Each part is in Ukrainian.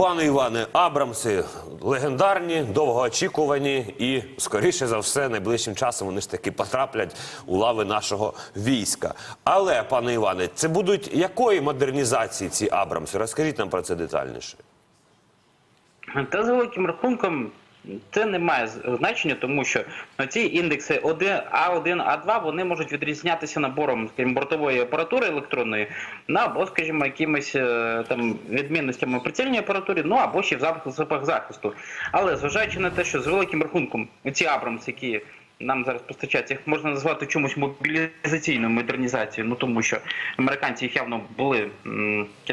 Пане Іване, Абрамси легендарні, довгоочікувані і, скоріше за все, найближчим часом вони ж таки потраплять у лави нашого війська. Але, пане Іване, це будуть якої модернізації ці Абрамси? Розкажіть нам про це детальніше. Та за великим рахунком це не має значення, тому що ці індекси А1, А2 вони можуть відрізнятися набором скажімо, бортової апаратури електронної, або, скажімо, якимись е, там відмінностями в прицільній апаратурі, ну або ще в засобах захисту. Але зважаючи на те, що з великим рахунком ці Абрамс, які нам зараз постачаються, їх можна назвати чомусь мобілізаційною модернізацією, ну тому що американці їх явно були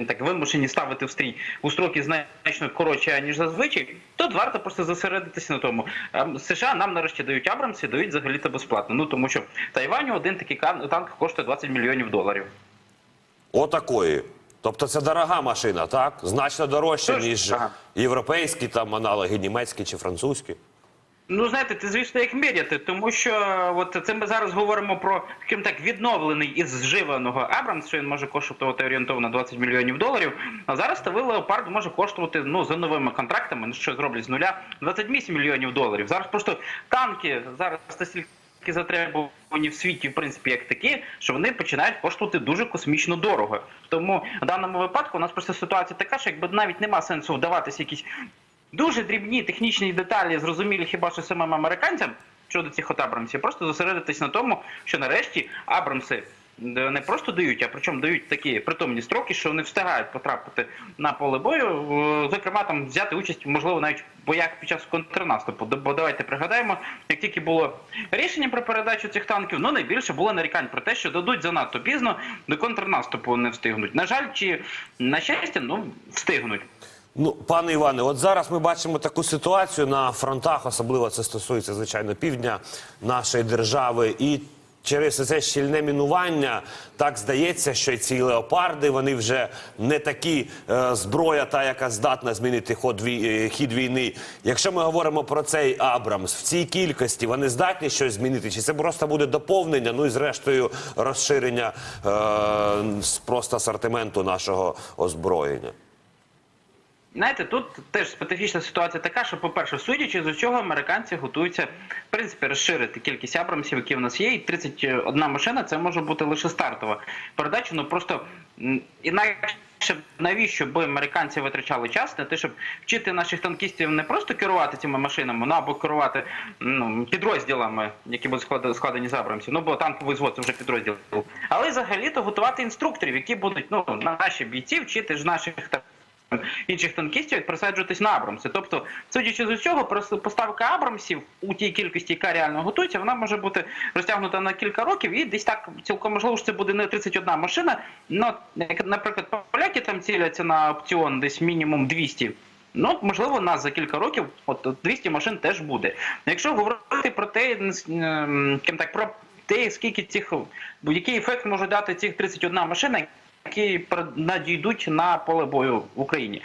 так вимушені ставити в стрій у строки значно коротше, ніж зазвичай. Тут варто просто зосередитися на тому. Ем, США нам нарешті дають Абрамси, дають взагалі-то безплатно. Ну тому що Тайваню один такий танк коштує 20 мільйонів доларів. Отакої. Тобто це дорога машина, так? Значно дорожча, ніж ага. європейські там аналоги, німецькі чи французькі. Ну, знаєте, це звісно як міряти, тому що от це ми зараз говоримо про скажімо так відновлений із зживаного Абрамс, що він може коштувати орієнтовно 20 мільйонів доларів. А зараз тавий леопард може коштувати ну за новими контрактами, ну що зроблять з нуля 28 мільйонів доларів. Зараз просто танки зараз настільки затребувані в світі, в принципі, як такі, що вони починають коштувати дуже космічно дорого. Тому в даному випадку у нас просто ситуація така, що якби навіть нема сенсу вдаватися якісь дуже дрібні технічні деталі, зрозумілі хіба що самим американцям щодо цих от Абрамсів, просто зосередитись на тому, що нарешті Абрамси е, не просто дають, а причому дають такі притомні строки, що вони встигають потрапити на поле бою. е, Зокрема, там взяти участь, можливо, навіть в боях під час контрнаступу. Бо давайте пригадаємо, як тільки було рішення про передачу цих танків, ну найбільше було нарікань про те, що дадуть занадто пізно до контрнаступу не встигнуть. На жаль, чи на щастя, ну встигнуть. Ну, пане Іване, от зараз ми бачимо таку ситуацію на фронтах, особливо це стосується, звичайно, півдня нашої держави. І через це щільне мінування так здається, що й ці леопарди вони вже не такі е, зброя, та яка здатна змінити ход вій- е, хід війни. Якщо ми говоримо про цей Абрамс в цій кількості, вони здатні щось змінити? Чи це просто буде доповнення? Ну і зрештою розширення е, просто асортименту нашого озброєння? Знаєте, тут теж специфічна ситуація така, що, по-перше, судячи з усього, американці готуються в принципі розширити кількість абрамсів, які в нас є, і 31 машина це може бути лише стартова передача. Ну просто інакше навіщо би американці витрачали час на те, щоб вчити наших танкістів не просто керувати цими машинами, ну або керувати ну, підрозділами, які будуть складені з абрамсів. Ну бо танковий звод це вже підрозділ. Але взагалі-то готувати інструкторів, які будуть ну наші бійці вчити ж наших там інших танкістів присаджуватись на Абрамси. Тобто, судячи з усього, поставка Абрамсів у тій кількості, яка реально готується, вона може бути розтягнута на кілька років, і десь так цілком можливо, що це буде не 31 машина. Ну, наприклад, поляки там ціляться на опціон десь мінімум 200. Ну, можливо, нас за кілька років от 200 машин теж буде. Якщо говорити про те, ем, скажімо так, про те, скільки цих, який ефект може дати цих 31 машина, які надійдуть на поле бою в Україні.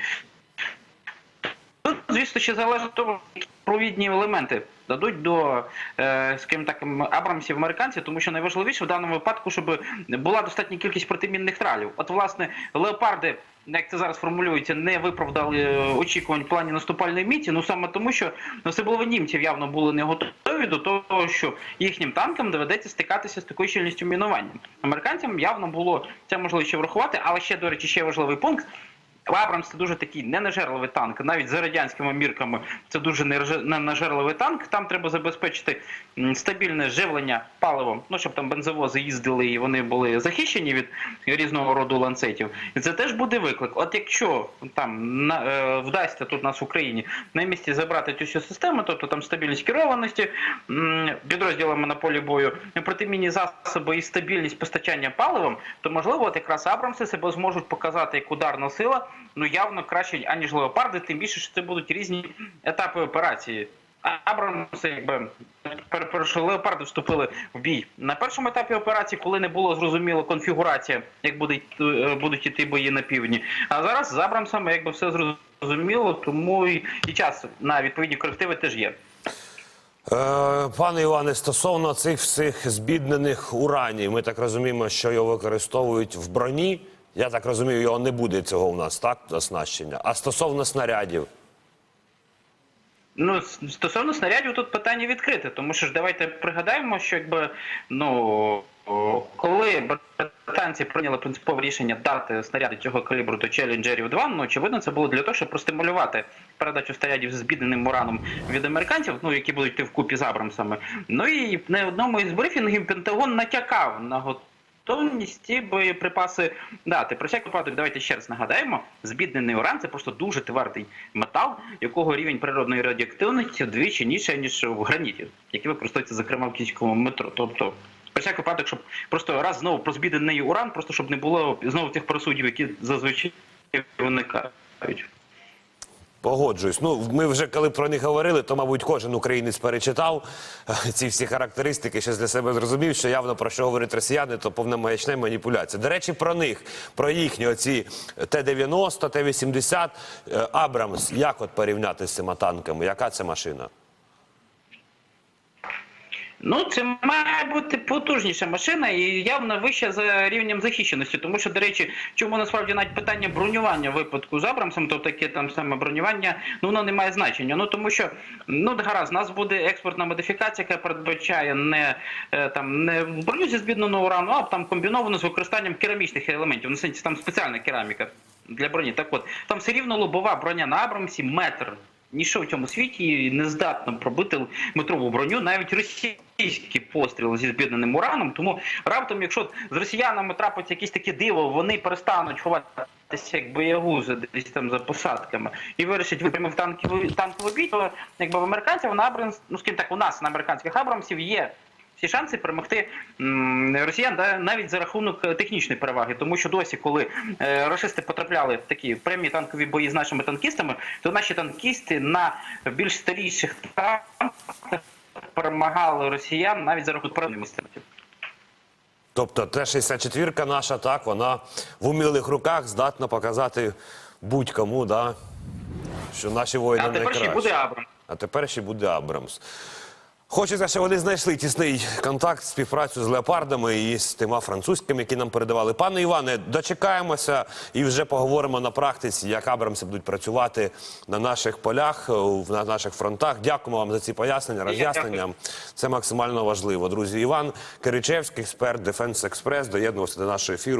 Тут, звісно, ще залежить від того, які провідні елементи дадуть до, е, скажімо так, Абрамсів американці, тому що найважливіше в даному випадку, щоб була достатня кількість протимінних тралів. От, власне, леопарди, як це зараз формулюється, не виправдали е, очікувань в плані наступальної міці. Ну саме тому, що особливо німців явно були не готові до того, що їхнім танкам доведеться стикатися з такою щільністю мінування. Американцям явно було це можливо ще врахувати, але ще, до речі, ще важливий пункт. Абрамс це дуже такий ненажерливий танк. Навіть за радянськими мірками це дуже ненажерливий танк. Там треба забезпечити стабільне живлення паливом, ну щоб там бензовози їздили і вони були захищені від різного роду ланцетів. І це теж буде виклик. От якщо там на, е, вдасться тут нас в Україні на місці забрати цю систему, тобто там стабільність керованості підрозділами на полі бою, протимінні засоби і стабільність постачання паливом, то можливо, от якраз Абрамси себе зможуть показати як ударна сила, ну явно краще, аніж леопарди, тим більше, що це будуть різні етапи операції. Абрамси, якби перепрошую, леопарди вступили в бій на першому етапі операції, коли не було зрозуміло конфігурація, як будуть е, будуть іти бої на півдні. А зараз з Абрамсами якби все зрозуміло, тому і, і час на відповідні корективи теж є. Е, Пане Іване, стосовно цих всіх збіднених уранів, ми так розуміємо, що його використовують в броні Я так розумію, його не буде цього у нас, так? Оснащення. А стосовно снарядів. Ну, стосовно снарядів, тут питання відкрите, тому що ж давайте пригадаємо, що якби ну коли британці прийняли принципове рішення дати снаряди цього калібру до Challenger 2, ну очевидно, це було для того, щоб простимулювати передачу снарядів з збідненим ураном від американців, ну які будуть йти вкупі з Абрамсами. Ну і на одному із брифінгів Пентагон натякав на готовність ці боєприпаси дати. Про всяк випадок, давайте ще раз нагадаємо: збіднений уран це просто дуже твердий метал, якого рівень природної радіоактивності вдвічі ніже, ніж в граніті, який використовується, зокрема, в київському метро. Тобто, про всяк випадок, щоб просто раз знову про збіднений уран, просто щоб не було знову тих просудів, які зазвичай виникають. Погоджуюсь. Ну, ми вже коли про них говорили, то, мабуть, кожен українець перечитав е, ці всі характеристики, щось для себе зрозумів, що явно про що говорять росіяни, то повна маячна маніпуляція. До речі, про них, про їхні оці Т-90, Т-80, е, Абрамс. Як от порівняти з цими танками? Яка це машина? Ну, це має бути потужніша машина і явно вища за рівнем захищеності. Тому що, до речі, чому насправді навіть питання бронювання в випадку з Абрамсом, то таке там саме бронювання, ну воно не має значення. Ну тому що ну гаразд, у нас буде експортна модифікація, яка передбачає не е, там не броню зі збідненого урану, а там комбіновано з використанням керамічних елементів. Ну, сенсі, там спеціальна кераміка для броні. Так от там все рівно лобова броня на Абрамсі метр. Ніщо в цьому світі не здатно пробити метрову броню, навіть російські постріли зі збідненим ураном. Тому раптом, якщо з росіянами трапиться якесь таке диво, вони перестануть ховатися як боягузи десь там за посадками і вирішать випрями в танковий танковий бій, то якби в американців на Абрамс, ну скажімо так, у нас на американських Абрамсів є. Всі шанси перемогти росіян да, навіть за рахунок е, технічної переваги, тому що досі, коли е, рашисти потрапляли в такі прямі танкові бої з нашими танкістами, то наші танкісти на більш старіших танках перемагали росіян навіть за рахунок перемогти. Тобто Т-64 наша, так, вона в умілих руках здатна показати будь-кому, да, що наші воїни А тепер ще буде Абрамс. А тепер ще буде Абрамс. Хочеться, щоб вони знайшли тісний контакт, співпрацю з леопардами і з тима французькими, які нам передавали. Пане Іване, дочекаємося і вже поговоримо на практиці, як Абрамси будуть працювати на наших полях, на наших фронтах. Дякуємо вам за ці пояснення, роз'яснення. Це максимально важливо. Друзі, Іван Киричевський, експерт Дефенс Експрес, доєднувався до нашого ефіру.